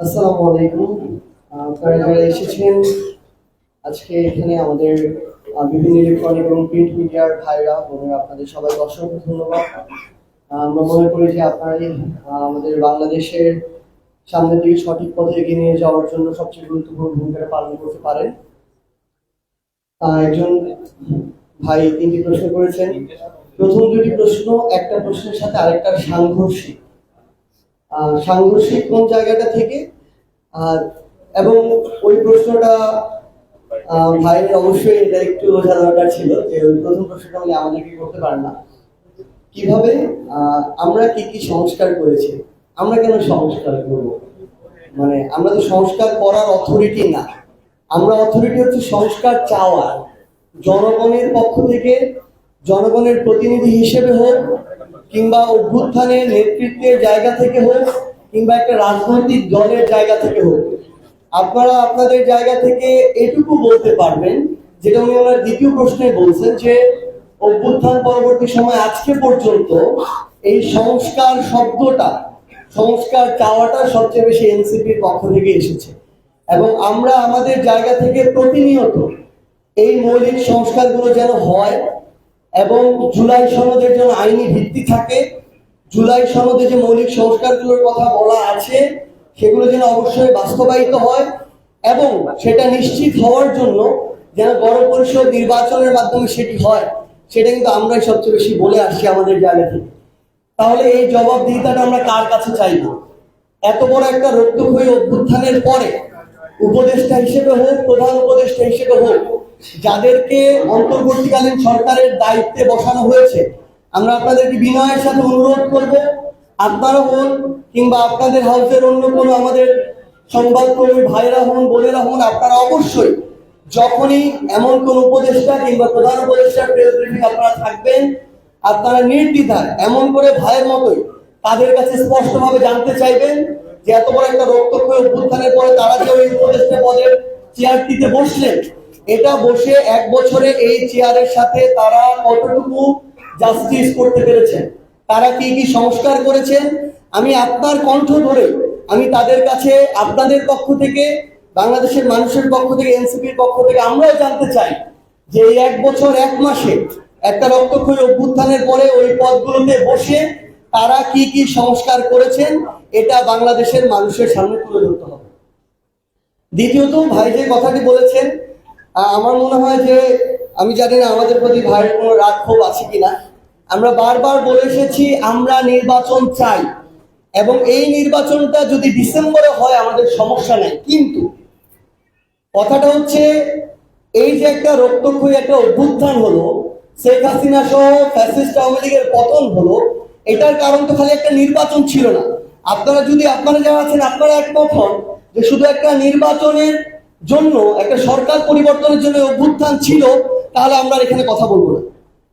আসসালামু আলাইকুম। আপনারা যারা এসেছেন, আজকে এখানে আমাদের বিভিন্ন ইলেকট্রনিক এবং প্রিন্ট মিডিয়ার ভাইরা বোনেরা, আপনাদের সবাইকে অসংখ্য ধন্যবাদ। আমরা মনে করি যে আপনারাই আমাদের বাংলাদেশের সামনের দিকে সঠিক পথে এগিয়ে নিয়ে যাওয়ার জন্য সবচেয়ে গুরুত্বপূর্ণ ভূমিকাটা পালন করতে পারেন। একজন ভাই তিনটি প্রশ্ন করেছেন। প্রথম দুটি প্রশ্ন, একটা প্রশ্নের সাথে আরেকটার সাংঘর্ষিক। সাংঘর্ষিক কোন জায়গাটা থেকে? আর, এবং ওই প্রশ্নটা ভাইয়ের অবশ্যই এটা একটু বোঝা দরকার ছিল যে ওই প্রথম প্রশ্নটা উনি আমাদেরকে করতে পারেন না কীভাবে আমরা কি কি সংস্কার করেছি? আমরা কেন সংস্কার করব? মানে আমরা তো সংস্কার করার অথরিটি না। আমরা অথরিটি হচ্ছে সংস্কার চাওয়ার জনগণের পক্ষ থেকে জনগণের প্রতিনিধি হিসেবে হোক, কিংবা অভ্যুত্থানের নেতৃত্বের জায়গা থেকে হোক, কিংবা একটা রাজনৈতিক দলের জায়গা থেকে হোক, আপনারা আপনাদের জায়গা থেকে এটুকু বলতে পারবেন, যেটা উনি ওনার দ্বিতীয় প্রশ্নে বলছেন যে, অভ্যুত্থান পরবর্তী সময় আজকে পর্যন্ত এই সংস্কার শব্দটা, সংস্কার চাওয়াটা সবচেয়ে বেশি এনসিপির পক্ষ থেকে এসেছে। এবং আমরা আমাদের জায়গা থেকে প্রতিনিয়ত এই মৌলিক সংস্কারগুলো যেন হয় এবং জুলাই সনদের যেন আইনি ভিত্তি থাকে, জুলাই সনদে যে মৌলিক সংস্কারগুলোর কথা বলা আছে, সেগুলো যেন অবশ্যই বাস্তবায়িত হয় এবং সেটা নিশ্চিত হওয়ার জন্য যেন গণ পরিষদ নির্বাচনের মাধ্যমে সেটি হয়, সেটা কিন্তু আমরাই সবচেয়ে বেশি বলে আসছি আমাদের জায়গা থেকে। তাহলে এই জবাবদিহিতাটা আমরা কার কাছে চাইব? এত বড় একটা রক্তক্ষয়ী অভ্যুত্থানের পরে উপদেষ্টা হিসেবে হোক, প্রধান উপদেষ্টা হিসেবে হোক যাদেরকে অন্তর্বর্তীকালীন সরকারের দায়িত্বে বসানো হয়েছে, আমরা আপনাদেরকে বিনয়ের সাথে অনুরোধ করব, আপনারা হন কিংবা আপনাদের হাউসের অন্য কোনো আমাদের সংবাদকর্মী ভাইরা হন, বোনেরা হন, আপনারা অবশ্যই যখনই এমন কোন উপদেষ্টা কিংবা প্রধান উপদেষ্টার প্রেস ব্রিফিং আপনারা থাকবেন, আপনারা নির্দ্বিধায় এমন করে ভাইয়ের মতোই তাদের কাছে স্পষ্টভাবে জানতে চাইবেন যে এত বড় একটা রক্তক্ষয় অভ্যুত্থানের পরে তারা যে ওই উপদেষ্টা পদের চেয়ারটিতে বসলেন এটা বসে এক বছরে এই চেয়ারের সাথে তারা কতটুকু জাস্টিস করতে পেরেছেন তারা কি কি সংস্কার করেছেন আমি আপনার কণ্ঠ ধরে আমি তাদের কাছে, আপনাদের পক্ষ থেকে, বাংলাদেশের মানুষের পক্ষ থেকে, এনসিপির পক্ষ থেকে আমরাও জানতে চাই যে এই এক বছর, এক মাসে একটা রক্তক্ষয়ী অভ্যুত্থানের পরে ওই পদগুলোতে বসে তারা কি কি সংস্কার করেছেন, এটা বাংলাদেশের মানুষের সামনে তুলে ধরতে হবে। দ্বিতীয়ত, ভাই যে কথাটি বলেছেন আমার মনে হয় যে আমি জানি না আমাদের প্রতি ভাইয়ের কোনো রাগ ক্ষোভ আছে কিনা। আমরা বারবার বলে এসেছি, আমরা নির্বাচন চাই। এবং এই নির্বাচনটা যদি ডিসেম্বরে হয়, আমাদের সমস্যা নেই। কিন্তু কথাটা হচ্ছে, এই যে একটা রক্তক্ষয়ী একটা অভ্যুত্থান হলো, শেখ হাসিনা সহ ফ্যাসিস্ট আওয়ামী লীগের পতন হলো, এটার কারণ তো খালি একটা নির্বাচন ছিল না। আপনারা যদি, আপনারা যারা আছেন, আপনারা একমত হন যে শুধু একটা নির্বাচনের জন্য একটা সরকার পরিবর্তনের জন্য অভ্যুত্থান ছিল, তাহলে আমরা এখানে কথা বলব না।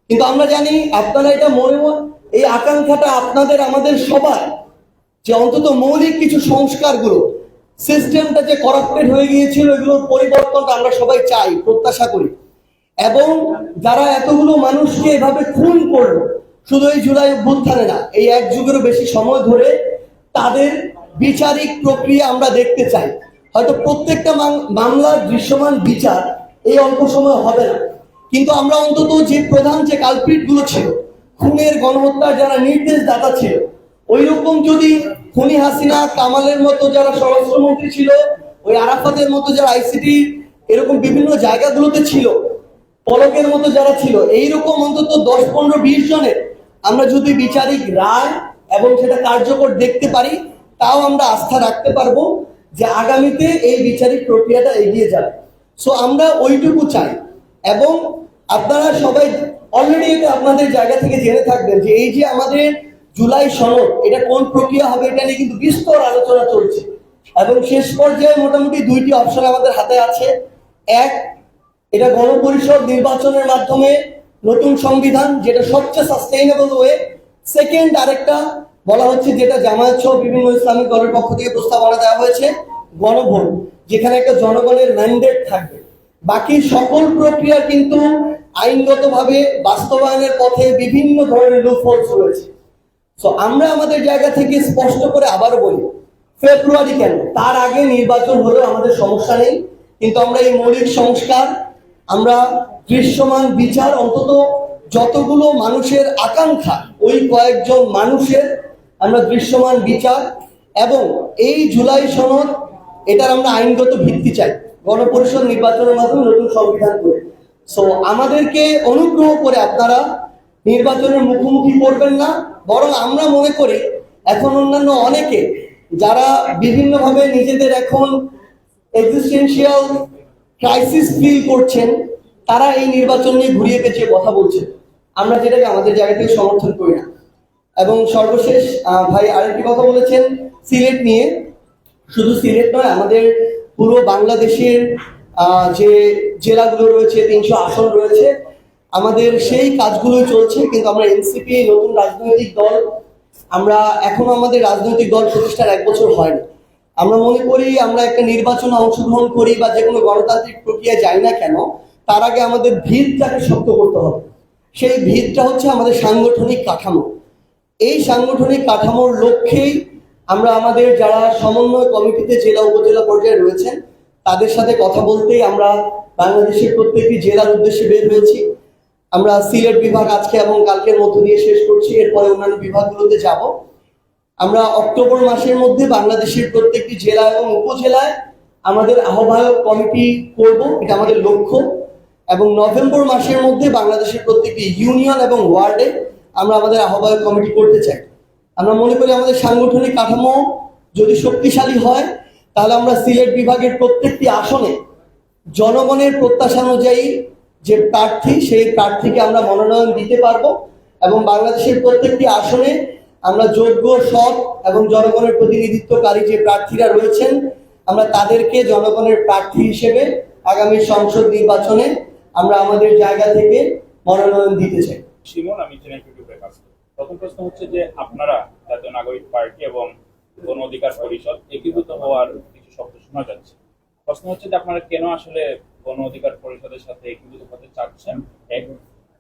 কিন্তু আমরা জানি, আপনারা এটা মনে এই আকাঙ্ক্ষাটা আপনাদের, আমাদের সবার, যে অন্তত মৌলিক কিছু সংস্কারগুলো, সিস্টেমটা যে করাপ্টেড হয়ে গিয়েছিল, এগুলোর পরিবর্তনটা আমরা সবাই চাই, প্রত্যাশা করি। এবং যারা এতগুলো মানুষকে এভাবে খুন করল, শুধু এই জুলাই অভ্যুত্থানে না, এই এক যুগেরও বেশি সময় ধরে তাদের বিচারিক প্রক্রিয়া আমরা দেখতে চাই। হয়তো প্রত্যেকটা মাম- মামলার দৃশ্যমান বিচার এই অল্প সময় হবে না। কিন্তু আমরা অন্তত যে প্রধান যে কালপিটগুলো ছিল, খুনের গণহত্যার যারা নির্দেশদাতা ছিল ওই রকম যদি খুনি হাসিনা, কামালের মতো যারা স্বরাষ্ট্রমন্ত্রী ছিল, ওই আরাফাতের মতো যারা আইসিটি, এরকম বিভিন্ন জায়গাগুলোতে ছিল, পলকের মতো যারা ছিল, এইরকম অন্তত দশ, পনেরো, বিশ জনের আমরা যদি বিচারিক রায় এবং সেটা কার্যকর দেখতে পারি, তাও আমরা আস্থা রাখতে পারব। যে আগামীতে এই বিচারিক প্রক্রিয়াটা এগিয়ে যাবে। সো আমরা ওইটুকু চাই। এবং আপনারা সবাই অলরেডি এটা আপনাদের জায়গা থেকে জেনে থাকবেন যে এই যে আমাদের জুলাই সনদ, এটা কোন প্রক্রিয়া হবে এটা নিয়ে কিন্তু বিস্তর আলোচনা চলছে। এবং শেষ পর্যায়ে মোটামুটি দুইটি অপশন আমাদের হাতে আছে। এক, এটা গণপরিষদ নির্বাচনের মাধ্যমে নতুন সংবিধান, যেটা সবচেয়ে সাস্টেইনেবল ওয়ে সেকেন্ড আরেকটা বলা হচ্ছে যেটা জামায়াত সহ বিভিন্ন ইসলামিক দলের পক্ষ থেকে প্রস্তাবনা দেওয়া হয়েছে গণভোট, যেখানে একটা জনগণের ম্যান্ডেট থাকবে। বাকি সকল প্রক্রিয়া কিন্তু আইনগতভাবে বাস্তবায়নের পথে বিভিন্ন ধরনের লুফোলস রয়েছে। সো আমরা আমাদের জায়গা থেকে স্পষ্ট করে আবার বলি, ফেব্রুয়ারি কেন? তার আগে নির্বাচন হলেও আমাদের সমস্যা নেই, কিন্তু আমরা এই মৌলিক সংস্কার, আমরা দৃশ্যমান বিচার অন্তত যতগুলো মানুষের আকাঙ্ক্ষা, ওই কয়েকজন মানুষের আমরা দৃশ্যমান বিচার এবং এই জুলাই সনদ, এটার আমরা আইনগত ভিত্তি চাই, গণপরিষদ নির্বাচনের মাধ্যমে নতুন সংবিধান করে। সো আমাদেরকে অনুগ্রহ করে আপনারা নির্বাচনের মুখোমুখি করবেন না, বরং আমরা মনে করি এখন অন্যান্য অনেকে যারা বিভিন্নভাবে নিজেদের এখন এক্সিস্টেন্সিয়াল ক্রাইসিস ফিল করছেন, তারা এই নির্বাচন নিয়ে ঘুরিয়ে পেঁচিয়ে কথা বলছেন। আমরা যেটাকে আমাদের জায়গা থেকে সমর্থন করি না। এবং সর্বশেষ ভাই আরেকটি কথা বলেছেন, সিলেট নিয়ে। শুধু সিলেট নয়, আমাদের পুরো বাংলাদেশের যে জেলাগুলো রয়েছে, তিনশো আসন রয়েছে, আমাদের সেই কাজগুলো চলছে, কিন্তু আমরা এনসিপি, নতুন রাজনৈতিক দল, আমরা এখনও আমাদের রাজনৈতিক দল প্রতিষ্ঠার এক বছর হয়নি। আমরা মনে করি, আমরা একটা নির্বাচনে অংশগ্রহণ করি বা যে কোনো গণতান্ত্রিক প্রক্রিয়া যাই না কেন, তার আগে আমাদের ভিতটাকে শক্ত করতে হবে। সেই ভিতটা হচ্ছে আমাদের সাংগঠনিক কাঠামো। এই সাংগঠনিক কাঠামোর লক্ষ্যেই আমরা আমাদের যারা সমন্বয় কমিটিতে জেলা উপজেলা পর্যায়ে রয়েছেন, তাদের সাথে কথা বলতেই আমরা বাংলাদেশের প্রত্যেকটি জেলার উদ্দেশ্যে বের হয়েছি। আমরা সিলেট বিভাগ আজকে এবং কালকের মধ্য দিয়ে শেষ করছি, এরপরে অন্যান্য বিভাগগুলোতে যাব। আমরা অক্টোবর মাসের মধ্যে বাংলাদেশের প্রত্যেকটি জেলা এবং উপজেলায় আমাদের আহ্বায়ক কমিটি করব, এটা আমাদের লক্ষ্য। এবং নভেম্বর মাসের মধ্যে বাংলাদেশের প্রত্যেকটি ইউনিয়ন এবং ওয়ার্ডে আমরা আমাদের আহ্বায়ক কমিটি করতে চাই। আমরা মনে করি আমাদের সাংগঠনিক কাঠামো যদি শক্তিশালী হয়, তাহলে আমরা সিলেট বিভাগের প্রত্যেকটি আসনে জনগণের প্রত্যাশা অনুযায়ী যে প্রার্থী, সেই প্রার্থীকে আমরা মনোনয়ন দিতে পারব এবং বাংলাদেশের প্রত্যেকটি আসনে আমরা যোগ্য, সৎ এবং জনগণের প্রতিনিধিত্বকারী যে প্রার্থীরা রয়েছেন, আমরা তাদেরকে জনগণের প্রার্থী হিসেবে আগামী সংসদ নির্বাচনে আমরা আমাদের জায়গা থেকে মনোনয়ন দিতে চাই। আমি ইউটিউবে কাজ করি প্রথম প্রশ্ন হচ্ছে যে আপনারা জাতীয় নাগরিক পার্টি এবং গণ অধিকার পরিষদ একীভূত হওয়ার কিছু শব্দ শোনা যাচ্ছে। প্রশ্ন হচ্ছে যে আপনারা কেন আসলে গণ অধিকার পরিষদের সাথে একীভূত হতে চাচ্ছেন? এক।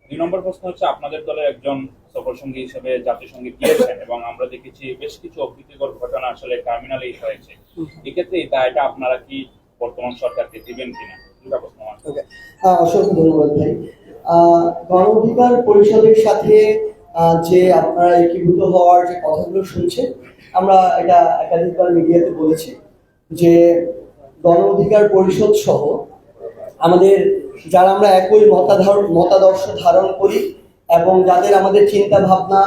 দুই নম্বর প্রশ্ন হচ্ছে, আপনাদের দলের একজন সফর সঙ্গী হিসেবে সংগীত গিয়েছেন এবং আমরা দেখেছি বেশ কিছু অপ্রীতিকর ঘটনা আসলে টার্মিনালে হয়েছে। এক্ষেত্রে দায়টা আপনারা কি বর্তমান সরকারকে দিবেন কিনা? অসংখ্য ধন্যবাদ ভাই। গণ অধিকার পরিষদের সাথে যে আপনারা একীভূত হওয়ার যে কথাগুলো শুনছেন আমরা এটা একাধিকবার মিডিয়াতে বলেছি যে গণ অধিকার পরিষদ সহ আমাদের যারা আমরা একই মতাধার, মতাদর্শ ধারণ করি এবং যাদের আমাদের চিন্তা ভাবনা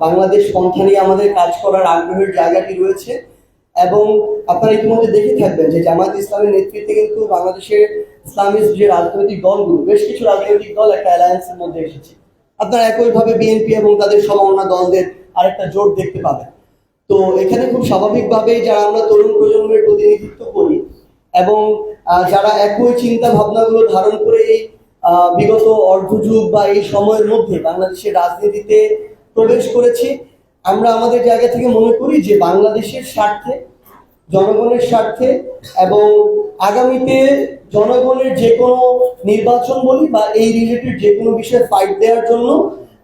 বাংলাদেশ পন্থা নিয়ে আমাদের কাজ করার আগ্রহের জায়গাটি রয়েছে এবং আপনারা ইতিমধ্যে দেখে থাকবেন যে জামায়াত ইসলামের নেতৃত্বে কিন্তু বাংলাদেশের ইসলামিস্ট যে রাজনৈতিক দলগুলো, বেশ কিছু রাজনৈতিক দল একটা অ্যালায়েন্সের মধ্যে এসেছে। আপনারা একইভাবে বিএনপি এবং তাদের সমমনা দলদের আরেকটা জোট দেখতে পাবেন। তো এখানে খুব স্বাভাবিকভাবেই যারা আমরা তরুণ প্রজন্মের প্রতিনিধিত্ব করি এবং যারা একই চিন্তা ভাবনাগুলো ধারণ করে এই বিগত অর্ধযুগ বা এই সময়ের মধ্যে বাংলাদেশের রাজনীতিতে প্রবেশ করেছি, আমরা আমাদের জায়গা থেকে মনে করি যে বাংলাদেশের স্বার্থে জনগণের স্বার্থে এবং আগামীতে জনগণের যে কোনো নির্বাচন বলি বা এই রিলেটেড যে কোনো বিষয়ে ফাইট দেওয়ার জন্য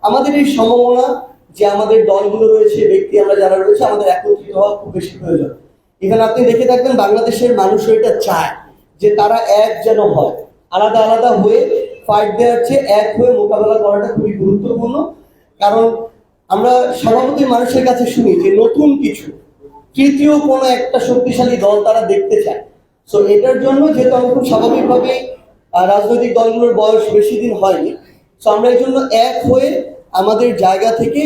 আমাদের এই সম্ভাবনা যে আমাদের দলগুলো রয়েছে, ব্যক্তি আমরা যারা রয়েছে, আমাদের একত্রিত হওয়া খুব বেশি প্রয়োজন। ইভেন আপনি দেখে থাকবেন বাংলাদেশের মানুষ এটা চায় যে তারা এক যেন হয়। আলাদা আলাদা হয়ে ফাইট দেওয়ার চেয়ে এক হয়ে মোকাবেলা করাটা খুবই গুরুত্বপূর্ণ। কারণ আমরা স্বভাবতই মানুষের কাছে শুনি যে নতুন কিছু তৃতীয় কোনো একটা শক্তিশালী দল তারা দেখতে চায়। সো এটার জন্য যেহেতু আমরা খুব স্বাভাবিকভাবে রাজনৈতিক দলগুলোর বয়স বেশি দিন হয়নি সো আমরা এই জন্য এক হয়ে আমাদের জায়গা থেকে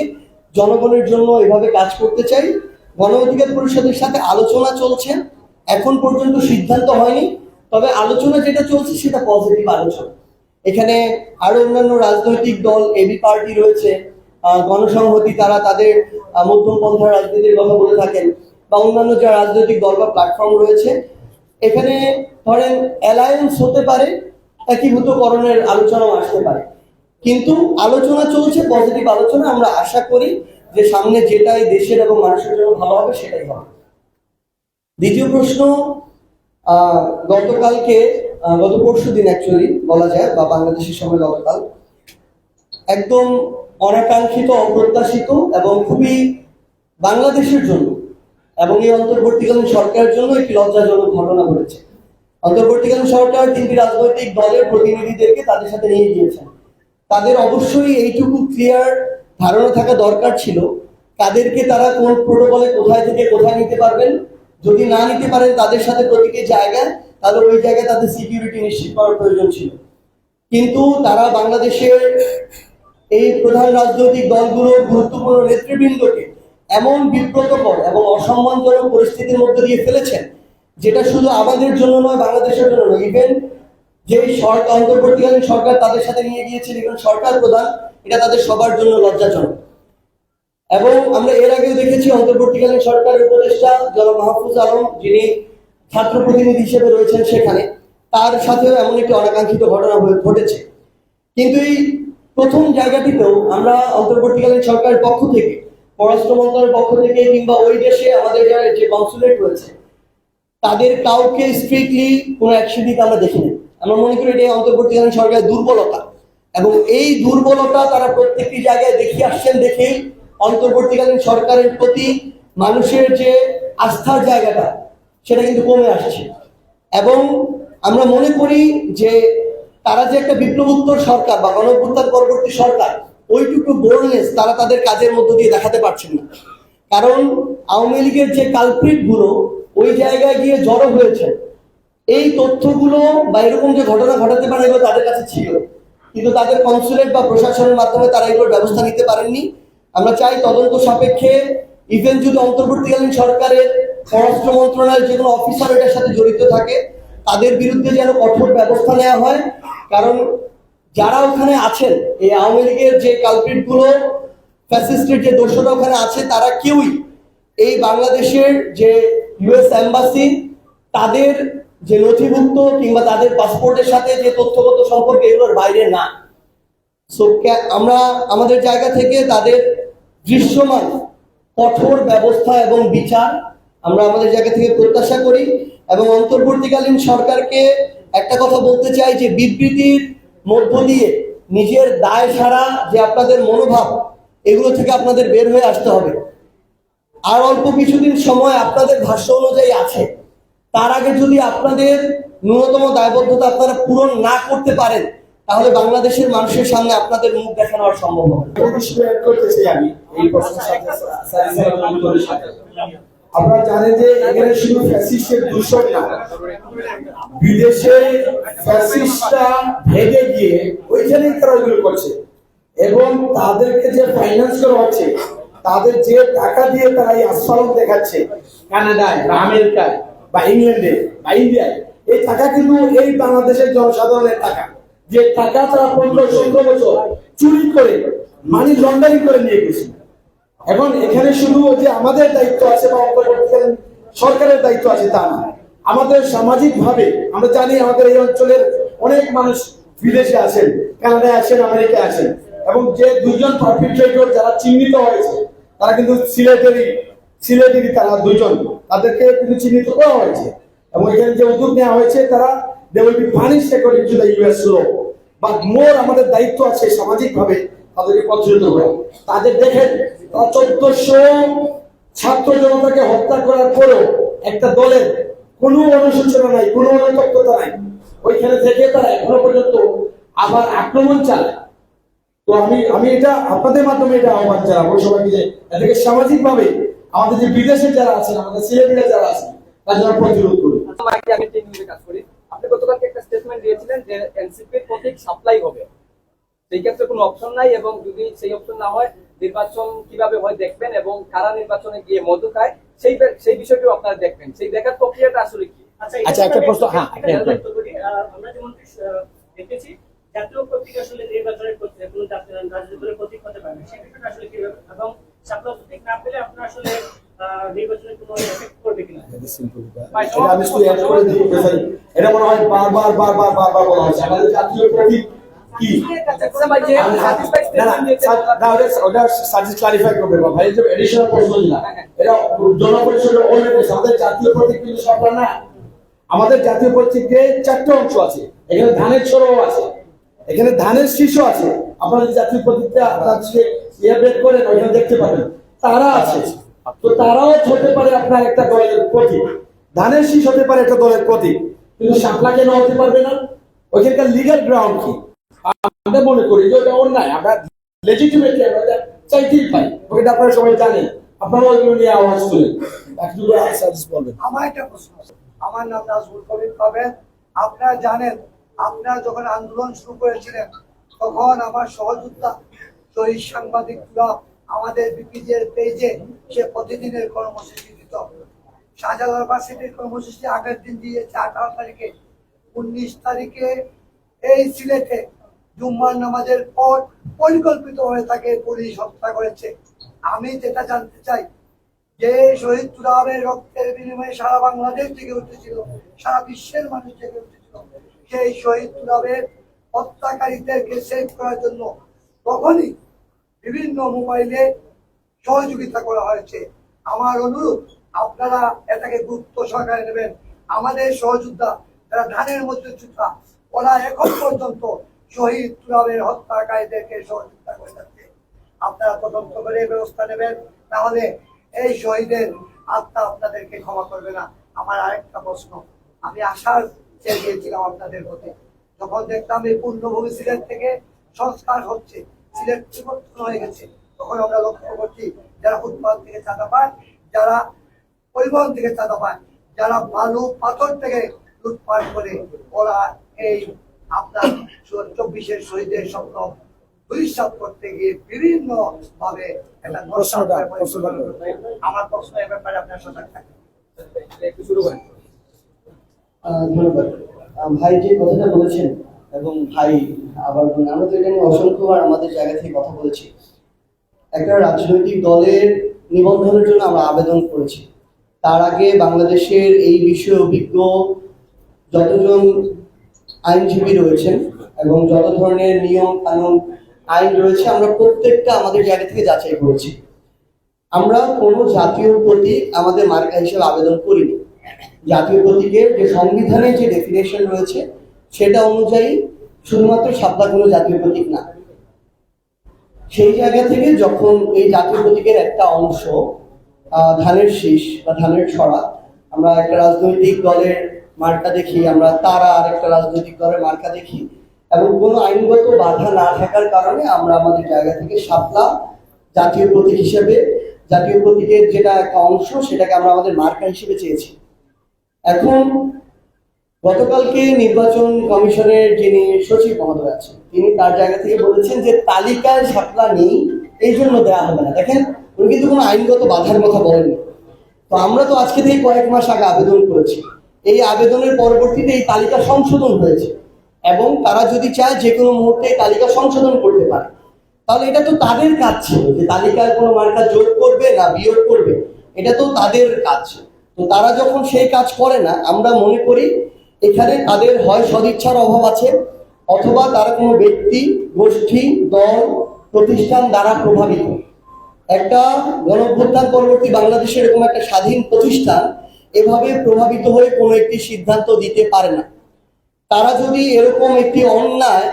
জনগণের জন্য এভাবে কাজ করতে চাই। গণ অধিকার পরিষদের সাথে আলোচনা চলছে। এখন পর্যন্ত সিদ্ধান্ত হয়নি তবে আলোচনা যেটা চলছে সেটা পজিটিভ আলোচনা। এখানে আরও অন্যান্য রাজনৈতিক দল এবি পার্টি রয়েছে গণসংহতি তারা তাদের আহ, মধ্যমপন্থার রাজনীতির কথা বলে থাকেন। বা অন্যান্য যে রাজনৈতিক দল বা প্ল্যাটফর্ম রয়েছে, এখানে ধরেন অ্যালায়েন্স হতে পারে, একীভূতকরণের আলোচনাও আসতে পারে। কিন্তু আলোচনা চলছে পজিটিভ আলোচনা, আমরা আশা করি যে সামনে যেটাই দেশের এবং মানুষের জন্য ভালো হবে, সেটাই হবে। দ্বিতীয় প্রশ্ন গতকালকে গত পরশু দিন অ্যাকচুয়ালি বলা যায়, বা বাংলাদেশের সময় গতকাল, একদম অনাকাঙ্ক্ষিত, অপ্রত্যাশিত এবং খুবই বাংলাদেশের জন্য এবং এই অন্তর্বর্তীকালীন সরকারের জন্য একটি লজ্জাজনক ঘটনা ঘটেছে। অন্তর্বর্তীকালীন সরকার তিনটি রাজনৈতিক দলের প্রতিনিধিদেরকে তাদের সাথে নিয়ে গিয়েছেন। তাদের অবশ্যই এইটুকু ক্লিয়ার ধারণা থাকা দরকার ছিল, তাদেরকে তারা কোন প্রোটোকলে কোথায় থেকে কোথায় নিতে পারবেন, যদি না নিতে পারেন তাদের সাথে প্রতিটি জায়গায় তাহলে ওই জায়গায় তাদের সিকিউরিটি নিশ্চিত করার প্রয়োজন ছিল। কিন্তু তারা বাংলাদেশের এই প্রধান রাজনৈতিক দলগুলোর গুরুত্বপূর্ণ নেতৃবৃন্দকে এমন বিব্রতকর এবং অসম্মানজনক পরিস্থিতির মধ্যে দিয়ে ফেলেছেন, যেটা শুধু আমাদের জন্য নয়, বাংলাদেশের জন্য নয়। ইভেন যে সরকার, অন্তর্বর্তীকালীন সরকার তাদের সাথে নিয়ে গিয়েছেন ইভেন সরকার প্রধান, এটা তাদের সবার জন্য লজ্জাজনক। এবং আমরা এর আগেও দেখেছি, অন্তর্বর্তীকালীন সরকারের উপদেষ্টা জনাব মাহফুজ আলম, যিনি ছাত্র প্রতিনিধি হিসেবে রয়েছেন সেখানে, তার সাথেও এমন একটি অনাকাঙ্ক্ষিত ঘটনা ঘটেছে। কিন্তু এই প্রথম জায়গাটিতেও আমরা অন্তর্বর্তীকালীন সরকারের পক্ষ থেকে পররাষ্ট্র মন্ত্রণালয়ের পক্ষ থেকে কিংবা ওই দেশে আমাদের যে কনসুলেট রয়েছে, তাদের কাউকে স্ট্রিক্টলি কোনো অ্যাকশন দিতে আমরা দেখিনি। আমরা মনে করি এটা অন্তর্বর্তীকালীন সরকারের দুর্বলতা। এবং এই দুর্বলতা তারা প্রত্যেকটি জায়গায় দেখিয়ে আসছেন দেখেই অন্তর্বর্তীকালীন সরকারের প্রতি মানুষের যে আস্থার জায়গাটা, সেটা কিন্তু কমে আসছে। এবং আমরা মনে করি যে তারা যে একটা বিপ্লবোত্তর সরকার বা গণঅভ্যুত্থান পরবর্তী সরকার ওইটুকু বোল্ডনেস তারা তাদের কাজের মধ্য দিয়ে দেখাতে পারছেন না। কারণ আওয়ামী লীগের যে কালপ্রিটগুলো ওই জায়গায় গিয়ে জড়ো হয়েছে। এই তথ্যগুলো বা এরকম যে ঘটনা ঘটাতে পারে এগুলো তাদের কাছে ছিল। কিন্তু তাদের কনসুলেট বা প্রশাসনের মাধ্যমে তারা এগুলোর ব্যবস্থা নিতে পারেননি। আমরা চাই তদন্ত সাপেক্ষে ইভেন যদি অন্তর্বর্তীকালীন সরকারের পররাষ্ট্র মন্ত্রণালয়ের যে কোনো অফিসার এটার সাথে জড়িত থাকে, তাদের বিরুদ্ধে যেন কঠোর ব্যবস্থা নেওয়া হয়। কারণ যারা ওখানে আছেন, এই আওয়ামী লীগের যে কালপ্রিটগুলো ফ্যাসিস্টের যে দোষরা ওখানে আছে, তারা কেউই এই বাংলাদেশের যে ইউএস এম্বাসি তাদের যে নথিভুক্ত কিংবা তাদের পাসপোর্টের সাথে যে তথ্যগত সম্পর্ক, এগুলোর বাইরে না। সো আমরা আমাদের জায়গা থেকে তাদের দৃশ্যমান, কঠোর ব্যবস্থা এবং বিচার আমরা আমাদের জায়গা থেকে প্রত্যাশা করি এবং অন্তর্বর্তীকালীন সরকারকে একটা কথা বলতে চাই যে বিবৃতির মধ্য দিয়ে নিজের দায় সারা যে আপনাদের মনোভাব এগুলো থেকে আপনাদের বের হয়ে আসতে হবে আর অল্প কিছুদিন সময় আপনাদের ভাষ্য অনুযায়ী আছে তার আগে যদি আপনাদের ন্যূনতম দায়বদ্ধতা আপনারা পূরণ না করতে পারেন তাহলে বাংলাদেশের মানুষের সামনে আপনাদের মুখ দেখানো আর সম্ভব হবে আমি এই প্রশ্নের সাথে আপনারা জানেন যে এখানে শুধু ফ্যাসিস্টের দূষণ না, বিদেশে ভেগে গিয়ে তারা ওইগুলো করছে। এবং তাদেরকে যে ফাইন্যান্স তাদের যে টাকা দিয়ে তারা এই আস্ফালন দেখাচ্ছে, কানাডায় বা আমেরিকায় বা ইংল্যান্ডে বা ইন্ডিয়ায়, এই টাকা কিন্তু এই বাংলাদেশের জনসাধারণের টাকা। যে টাকা তারা পনেরো, ষোলো বছর চুরি করে মানি লন্ডারিং করে নিয়ে গেছে। এখন এখানে শুধু যে আমাদের দায়িত্ব আছে বা সরকারের দায়িত্ব আছে তা না। আমাদের সামাজিক ভাবে আমরা জানি আমাদের এই অঞ্চলের অনেক মানুষ বিদেশে আছেন, কানাডায় আছেন, আমেরিকায় আছেন এবং যে দুইজন পারপিট্রেটর যারা চিহ্নিত হয়েছে, তারা কিন্তু সিলেটেরই সিলেটেরই তারা দুজন তাদেরকে কিন্তু চিহ্নিত করা হয়েছে। এবং এখানে যে উদ্যোগ নেওয়া হয়েছে, তারা they will be punished according to the US law but more আমাদের দায়িত্ব আছে সামাজিক ভাবে তাদেরকে প্রতিরোধ করা। তাদের দেখেন চোদ্দশো ছাত্র জনতাকে হত্যা করার পরেও একটা দলের কোনো অনুশোচনা নাই, কোনো অনুতপ্ততা নাই। ওইখানে থেকে তারা এখনও পর্যন্ত আবার আক্রমণ চালায়। তো আমি আমি এটা, আপনাদের মাধ্যমে এটা আহ্বান জানাব সবাইকে যে এদেরকে সামাজিক ভাবে আমাদের যে বিদেশে যারা আছেন, আমাদের সিলেটিরা যারা আছেন তারা যেন প্রতিরোধ নিয়ে কাজ করি। আপনি গতকালকে একটা স্টেটমেন্ট দিয়েছিলেন যে এনসিপির প্রতীক সাপ্লাই হবে। সেই ক্ষেত্রে কোনো অপশন নাই এবং যদি সেই অপশন না হয় নির্বাচন কীভাবে হয় দেখবেন এবং কারা নির্বাচনে গিয়ে মধু খায় সেই সেই বিষয়টিও আপনারা দেখবেন সেই দেখার প্রক্রিয়াটা আসলে কি আচ্ছা, একটা প্রশ্ন, হ্যাঁ, একটা করি। আহ, আমরা যেমন দেখেছি জাতীয় প্রতীক আসলে নির্বাচনের প্রতীক কোনো জাতীয় রাজনৈতিক দলের প্রতীক হতে পারে না আসলে কীভাবে এবং সাপলা প্রতীক না পেলে আপনার আসলে এটা আমি শুধু অ্যাড করে দিই ভাই। এটা মনে হয় বারবার বারবার বারবার বলা হচ্ছে আমাদের জাতীয় প্রতীক কি? সার্ভিস ক্লারিফাই করবে যে এডিশনাল না। এটা জনপরিষদের অলরেডি আমাদের জাতীয় প্রতীক কিন্তু সরকার না। আমাদের জাতীয় প্রতীকে চারটে অংশ আছে। এখানে ধানের ছড়াও আছে। এখানে ধানের শীর্ষ আছে। আপনারা জাতীয় প্রতীকটা ইয়ে বের করেন ওইখানে দেখতে পাবেন। তারা আছে। তো তারাও হতে পারে আপনার একটা দলের প্রতীক। ধানের শীষ হতে পারে একটা দলের প্রতীক। কিন্তু শাপলা কেন হতে পারবে না। ওইখানকার লিগাল গ্রাউন্ড কি? আমরা মনে করি যে ওটা অন্যায়। আমরা লেজিটিমেটলি আমরা চাইতেই পাই আপনারা সবাই জানেন। আপনারা ওইগুলো নিয়ে আওয়াজ একটু আমার একটা প্রশ্ন আছে। আমার নাম নাজমুল কবির আপনারা জানেন, আপনারা যখন আন্দোলন শুরু করেছিলেন, তখন আমার সহযোদ্ধা, শহীদ সাংবাদিকরা আমাদের বিপিজের পেজে সে প্রতিদিনের কর্মসূচি দিত। শাহজালাল ইউনিভার্সিটির কর্মসূচি আগের দিন দিয়েছে আঠারো তারিখে। উনিশ তারিখে এই সিলেটে জুম্মার নামাজের পর পরিকল্পিত হয়ে থাকে, পুলিশ হত্যা করেছে। আমি যেটা জানতে চাই, যে শহীদ তুরাবের রক্তের বিনিময়ে সারা বাংলাদেশ থেকে উঠেছিল, সারা বিশ্বের মানুষ থেকে উঠেছিল, সেই শহীদ তুরাবের হত্যাকারীদেরকে সেভ করার জন্য তখনই বিভিন্ন মোবাইলে সহযোগিতা করা হয়েছে। আমার অনুরোধ, আপনারা এটাকে গুরুত্ব সহকারে নেবেন। আমাদের সহযোদ্ধা, যারা ধানের মধ্যে চুটা ওরা এখন পর্যন্ত শহীদ তুরাবের হত্যাকারীদেরকে সহযোগিতা করে যাচ্ছে। আপনারা তদন্ত করে ব্যবস্থা নেবেন তাহলে এই শহীদের আত্মা আপনাদেরকে ক্ষমা করবে না। আমার আরেকটা প্রশ্ন, আমি আশার চেয়ে গিয়েছিলাম আপনাদের প্রতি। যখন দেখতাম এই পূর্ণভূমি সিলেট থেকে সংস্কার হচ্ছে, সিলেট পরিবর্তন হয়ে গেছে, তখন আমরা লক্ষ্য করছি যারা ফুটপাত থেকে চাঁদা পায়, যারা পরিবহন থেকে চাঁদা পায়, যারা বালু পাথর থেকে লুটপাট করে, ওরা এই আপনার চব্বিশের শহীদের স্বপ্ন দুইসাত করতে গিয়ে বিভিন্ন ভাবে একটা। আমার প্রশ্ন এ ব্যাপারে আপনার সজাগ থাকবেন একটু শুরু করেন। আহ, ধন্যবাদ। ভাই যে কথাটা বলেছেন এবং ভাই আবার আমরা তো এটা নিয়ে অসংখ্যবার আমাদের জায়গা থেকে কথা বলেছি। একটা রাজনৈতিক দলের নিবন্ধনের জন্য আমরা আবেদন করেছি। তার আগে বাংলাদেশের এই বিষয়ে অভিজ্ঞ যতজন আইনজীবী রয়েছেন এবং যত ধরনের নিয়ম কানুন আইন রয়েছে, আমরা প্রত্যেকটা আমাদের জায়গা থেকে যাচাই করেছি। আমরা কোনো জাতীয় প্রতীক আমাদের মার্কা হিসেবে আবেদন করিনি। জাতীয় প্রতীকের যে সংবিধানে যে ডেফিনেশন রয়েছে, সেটা অনুযায়ী শুধুমাত্র সাপলা কোনো জাতীয় প্রতীক না। সেই জায়গা থেকে যখন এই জাতীয় প্রতীকের একটা অংশ ধানের শীষ বা ধানের ছড়া, আমরা একটা রাজনৈতিক দলের মার্কা দেখি, আমরা তারা আরেকটা রাজনৈতিক দলের মার্কা দেখি। এবং কোনো আইনগত বাধা না থাকার কারণে আমরা আমাদের জায়গা থেকে সাপলা জাতীয় প্রতীক হিসেবে, জাতীয় প্রতীকের যেটা একটা অংশ, সেটাকে আমরা আমাদের মার্কা হিসেবে চেয়েছি। এখন গতকালকে নির্বাচন কমিশনের যিনি সচিব মহোদয় আছেন, তিনি তার জায়গা থেকে বলেছেন যে তালিকায় সাপলা নেই, এই জন্য দেওয়া হবে না। দেখেন, উনি কিন্তু কোনো আইনগত বাধার কথা বলেননি। তো আমরা তো আজকে থেকে কয়েক মাস আগে আবেদন করেছি। এই আবেদনের পরবর্তীতে এই তালিকা সংশোধন হয়েছে। এবং তারা যদি চায় যে কোনো মুহূর্তে এই তালিকা সংশোধন করতে পারে। তাহলে এটা তো তাদের কাজ ছিল যে তালিকায় কোনো মার্কা যোগ করবে না বিয়োগ করবে। এটা তো তাদের কাজ তো তারা যখন সেই কাজ করে না, আমরা মনে করি এখানে তাদের হয় সদিচ্ছার অভাব আছে, অথবা তারা কোনো ব্যক্তি, গোষ্ঠী, দল, প্রতিষ্ঠান দ্বারা প্রভাবিত। একটা গণঅভ্যুত্থান পরবর্তী বাংলাদেশে এরকম একটা স্বাধীন প্রতিষ্ঠান এভাবে প্রভাবিত হয়ে কোনো একটি সিদ্ধান্ত দিতে পারে না। তারা যদি এরকম একটি অন্যায়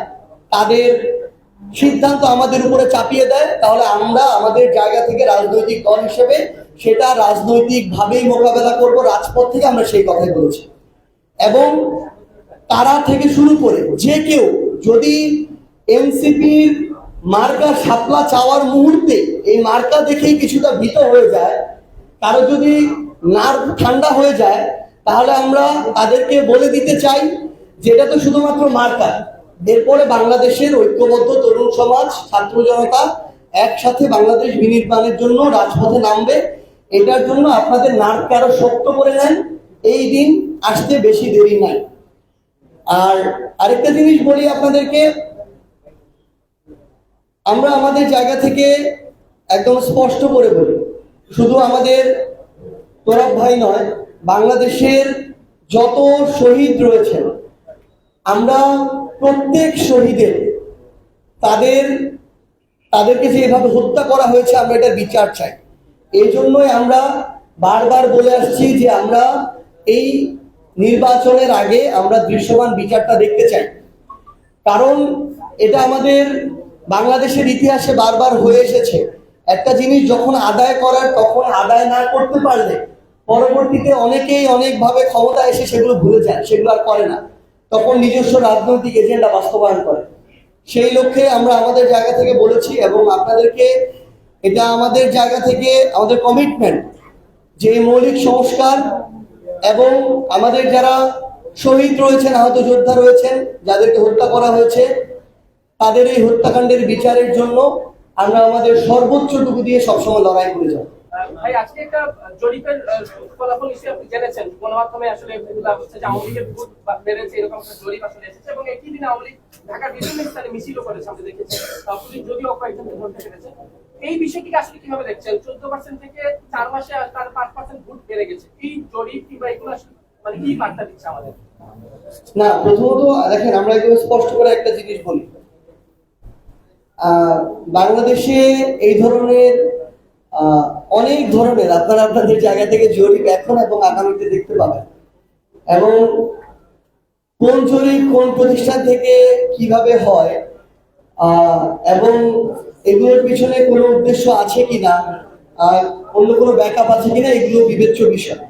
তাদের সিদ্ধান্ত আমাদের উপরে চাপিয়ে দেয়, তাহলে আমরা আমাদের জায়গা থেকে রাজনৈতিক দল হিসেবে সেটা রাজনৈতিক ভাবেই মোকাবেলা করব, রাজপথ থেকে আমরা সেই কথাই বলেছি। এবং তারা থেকে শুরু করে যে কেউ যদি এনসিপির মার্কা সাপলা চাওয়ার মুহূর্তে এই মার্কা দেখেই কিছুটা ভীত হয়ে যায়, কারও যদি নার্ভ ঠান্ডা হয়ে যায়, তাহলে আমরা তাদেরকে বলে দিতে চাই, যেটা তো শুধুমাত্র মার্কা এরপরে বাংলাদেশের ঐক্যবদ্ধ তরুণ সমাজ, ছাত্র জনতা একসাথে বাংলাদেশ বিনির্মাণের জন্য রাজপথে নামবে, এটার জন্য আপনাদের নার্ভকে আরও শক্ত করে নেন, এই দিন আসতে বেশি দেরি নাই। আর আরেকটা জিনিস বলি আপনাদেরকে, আমরা আমাদের জায়গা থেকে একদম স্পষ্ট করে বলি, শুধু আমাদের তোরাব ভাই নয়, বাংলাদেশের যত শহীদ রয়েছেন, আমরা প্রত্যেক শহীদের তাদের, তাদেরকে যেভাবে হত্যা করা হয়েছে, আমরা এটার বিচার চাই। এই জন্যই আমরা বারবার বলে আসছি যে আমরা এই নির্বাচনের আগে আমরা দৃশ্যমান বিচারটা দেখতে চাই। কারণ এটা আমাদের বাংলাদেশের ইতিহাসে বারবার হয়ে এসেছে। একটা জিনিস যখন আদায় করার, তখন আদায় না করতে পারলে পরবর্তীতে অনেকেই অনেকভাবে ক্ষমতা এসে সেগুলো ভুলে যায়, সেগুলো আর করে না। তখন নিজস্ব রাজনৈতিক এজেন্ডা বাস্তবায়ন করে। সেই লক্ষ্যে আমরা আমাদের জায়গা থেকে বলেছি এবং আপনাদেরকে এটা আমাদের জায়গা থেকে আমাদের কমিটমেন্ট যে মৌলিক সংস্কার এবং আমাদের যারা শহীদ রয়েছেন, আহত যোদ্ধা রয়েছেন, যাদেরকে হত্যা করা হয়েছে, তাদের এই হত্যাকাণ্ডের বিচারের জন্য আমরা আমাদের সর্বোচ্চটুকু দিয়ে সবসময় লড়াই করে যাব। ভাই, আজকে একটা জরিপের ফলাফল হিসেবে আপনি জেনেছেন। গণমাধ্যমে আসলে হচ্ছে যে আওয়ামী লীগের ভোট বেড়েছে এরকম একটা জরিপ আসলে এসেছে এবং একই দিনে আওয়ামী লীগ ঢাকার বিভিন্ন স্থানে মিছিলও করেছে, আমরা দেখেছি। পুলিশ যদিও কয়েকজন ভোট পেরেছে। এই বিষয়টিকে আসলে কীভাবে দেখছেন? চোদ্দ পার্সেন্ট থেকে চার মাসে তার পাঁচ পার্সেন্ট ভোট বেড়ে গেছে। এই জরিপ কিংবা এগুলো আসলে মানে কি বার্তা দিচ্ছে আমাদের? না, প্রথমত, দেখেন, আমরা একদম স্পষ্ট করে একটা জিনিস বলি। বাংলাদেশে এই ধরনের অনেক ধরনের আপনারা আপনাদের জায়গা থেকে জরিপ এখন এবং আগামীতে দেখতে পাবেন। এবং কোন জরিপ কোন প্রতিষ্ঠান থেকে কীভাবে হয় এবং এগুলোর পিছনে কোনো উদ্দেশ্য আছে কিনা, আর অন্য কোনো ব্যাকআপ আছে কিনা, এগুলো বিবেচ্য বিষয়।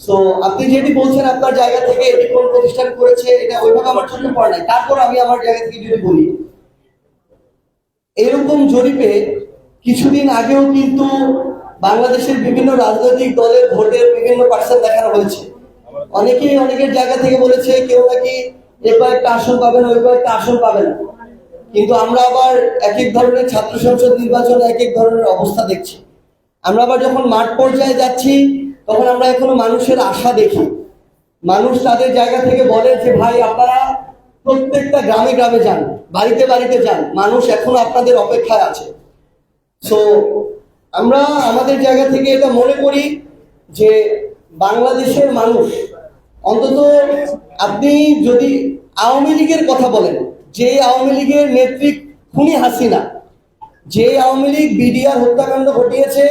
তো আপনি যেটি বলছেন আপনার জায়গা থেকে এটি কোন প্রতিষ্ঠান করেছে, এটা ওইভাবে আমার চোখে পড়ে নাই তারপর আমি আমার জায়গা থেকে যদি বলি, এরকম জরিপে কিছুদিন আগেও কিন্তু বাংলাদেশের বিভিন্ন রাজনৈতিক দলের ভোটের বিভিন্ন পার্সেন্ট দেখানো হয়েছে। অনেকেই অনেকের জায়গা থেকে বলেছে, কেউ নাকি এ একটা আসন পাবে না, ওই কয়েকটা আসন পাবে না। কিন্তু আমরা আবার এক এক ধরনের ছাত্র সংসদ নির্বাচনে এক এক ধরনের অবস্থা দেখছি। আমরা আবার যখন মাঠ পর্যায়ে যাচ্ছি, তখন আমরা এখনও মানুষের আশা দেখি। মানুষ তাদের জায়গা থেকে বলে যে, ভাই, আপনারা প্রত্যেকটা গ্রামে গ্রামে যান, বাড়িতে বাড়িতে যান। মানুষ এখনও আপনাদের অপেক্ষায় আছে। সো আমরা আমাদের জায়গা থেকে এটা মনে করি যে বাংলাদেশের মানুষ, অন্তত আপনি যদি আওয়ামী লীগের কথা বলেন, যে আওয়ামী লীগের নেত্রী খুনি হাসিনা, যে আওয়ামী লীগ বিডিআর হত্যাকাণ্ড ঘটিয়েছে,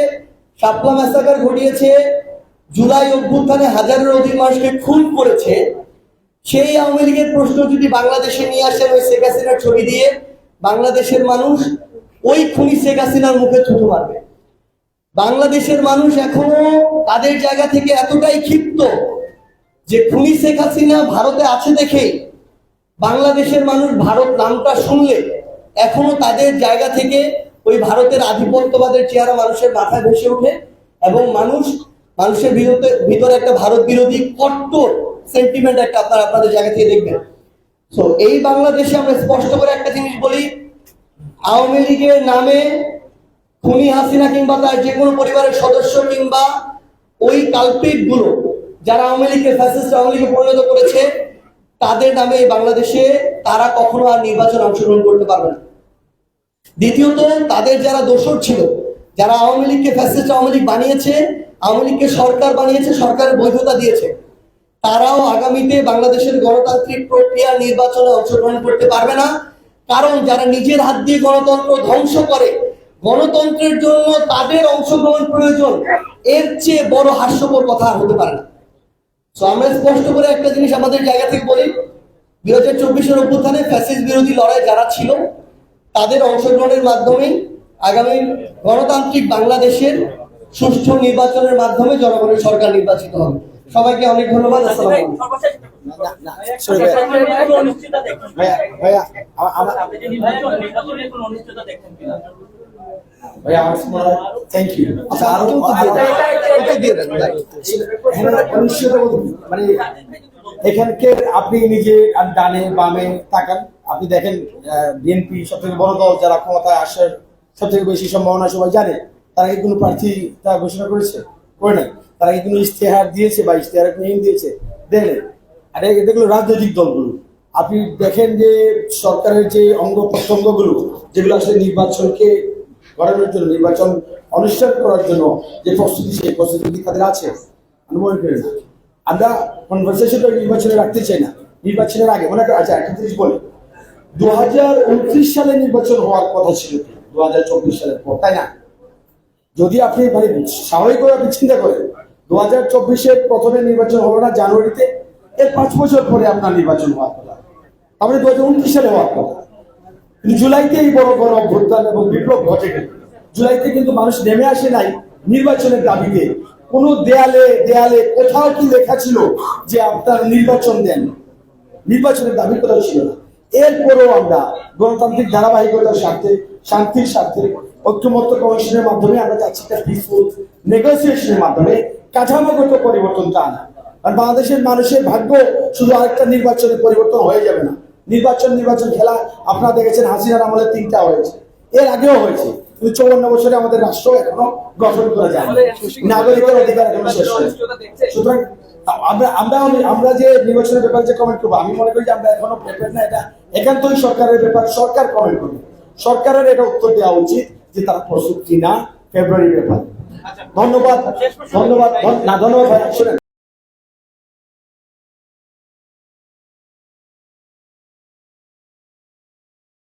শাপলা ম্যাসাকার ঘটিয়েছে, জুলাই অভ্যুত্থানে হাজারের অধিক মানুষকে খুন করেছে, সেই আওয়ামী লীগের প্রশ্ন যদি বাংলাদেশে নিয়ে আসেন ওই শেখ হাসিনার ছবি দিয়ে, বাংলাদেশের মানুষ ওই খুনি শেখ হাসিনার মুখে থুতু মারবে। বাংলাদেশের মানুষ এখনও তাদের জায়গা থেকে এতটাই ক্ষিপ্ত যে খুনি শেখ হাসিনা ভারতে আছে দেখে বাংলাদেশের মানুষ ভারত নামটা শুনলে এখনও তাদের জায়গা থেকে ওই ভারতের আধিপত্যবাদের চেহারা মানুষের মাথায় ভেসে ওঠে এবং মানুষ মানুষের বিরুদ্ধে ভিতরে একটা ভারত বিরোধী কট্টর সেন্টিমেন্ট একটা আপনারা আপনাদের জায়গা থেকে দেখবেন। তো এই বাংলাদেশে আমরা স্পষ্ট করে একটা জিনিস বলি আওয়ামী লীগের নামে খুনি হাসিনা কিংবা তার যে কোনো পরিবারের সদস্য কিংবা ওই কালপিটগুলো যারা আওয়ামী লীগকে ফ্যাসিস্ট আওয়ামী লীগে পরিণত করেছে, তাদের নামে বাংলাদেশে তারা কখনো আর নির্বাচন অংশগ্রহণ করতে পারবে না। দ্বিতীয়ত, তাদের যারা দোষর ছিল, যারা আওয়ামী লীগকে ফ্যাসিস্ট আওয়ামী লীগ বানিয়েছে, আওয়ামী লীগকে সরকার বানিয়েছে, সরকারের বৈধতা দিয়েছে, তারাও আগামীতে বাংলাদেশের গণতান্ত্রিক প্রক্রিয়া নির্বাচনে অংশগ্রহণ করতে পারবে না। কারণ যারা নিজের হাত দিয়ে গণতন্ত্র ধ্বংস করে, গণতন্ত্রের জন্য তাদের অংশগ্রহণ প্রয়োজন, এর চেয়ে বড় হাস্যকর কথা আর হতে পারে না। তো আমরা স্পষ্ট করে একটা জিনিস আমাদের জায়গা থেকে বলি। দুই হাজার চব্বিশের অভ্যুত্থানে ফ্যাসিস বিরোধী লড়াই যারা ছিল, তাদের অংশগ্রহণের মাধ্যমে আগামী গণতান্ত্রিক বাংলাদেশের সুষ্ঠু নির্বাচনের মাধ্যমে জনগণের সরকার নির্বাচিত হবে। সবাইকে অনেক ধন্যবাদ আমার আপনি মানে নিজে ডানে বামে তাকান। আপনি দেখেন বিএনপি সব থেকে বড় দল যারা ক্ষমতায় আসার সব থেকে বেশি সম্ভাবনা সবাই জানে তারা কি কোনো প্রার্থী তা ঘোষণা করেছে? করে নাই? তারা কি কোনো ইশতেহার দিয়েছে বা ইশতেহার কোনো দিয়েছে? দেয় নাই। আর দেখল রাজনৈতিক দলগুলো। আপনি দেখেন যে সরকারের যে অঙ্গ প্রত্যঙ্গগুলো, যেগুলো আসলে নির্বাচনকে করানোর জন্য, নির্বাচন অনুষ্ঠান করার জন্য যে প্রস্তুতি, সেই প্রস্তুতি কি তাদের আছে? আমি মনে করি না। আমরা কনভারসেশনটা নির্বাচনে রাখতে চাই না। নির্বাচনের আগে, মনে করি আচ্ছা একটা জিনিস বলি। দু হাজার উনত্রিশ সালে নির্বাচন হওয়ার কথা ছিল দু হাজার চব্বিশ সালের পর, তাই না? যদি আপনি মানে স্বাভাবিকভাবে আপনি চিন্তা করেন দু হাজার চব্বিশের প্রথমে নির্বাচন হলো না, জানুয়ারিতে। এর পাঁচ বছর পরে আপনার নির্বাচন হওয়ার কথা। তারপরে দু হাজার উনত্রিশ সালে হওয়ার কথা। জুলাইতে এই বড় বড় অভ্যুত্থান এবং বিপ্লব ঘটে জুলাইতে কিন্তু মানুষ নেমে আসে নাই নির্বাচনের দাবিতে। কোন দেয়ালে দেয়ালে কোথাও কি লেখা ছিল যে আপনার নির্বাচন দেন? নির্বাচনের দাবি কোথাও ছিল না। এরপরেও আমরা গণতান্ত্রিক ধারাবাহিকতার স্বার্থে, শান্তির স্বার্থে, ঐক্যমত্য কমিশনের মাধ্যমে আমরা চাচ্ছি একটা পিসফুল নেগোসিয়েশনের মাধ্যমে। কাঠামোগত পরিবর্তনটা আনা আর বাংলাদেশের মানুষের ভাগ্য শুধু আরেকটা নির্বাচনের পরিবর্তন হয়ে যাবে না। নির্বাচন নির্বাচন খেলা, আপনারা দেখেছেন হাসিনার আমলে তিনটা হয়েছে। এর আগেও হয়েছে। কিন্তু চৌন্ন বছরে আমাদের রাষ্ট্র এখনও গঠন করা যায় নাগরিকের অধিকার এখনও শেষ। সুতরাং আমরা আমরা আমরা যে নির্বাচনের ব্যাপারে যে কমেন্ট করব, আমি মনে করি যে আমরা এখনও প্রেপেয়ার না। এটা একান্তই সরকারের ব্যাপার সরকার কমেন্ট করবে। সরকারের এটা উত্তর দেওয়া উচিত যে তারা প্রস্তুত কিনা ফেব্রুয়ারির ব্যাপার। ধন্যবাদ ধন্যবাদ ধন- না ধন্যবাদ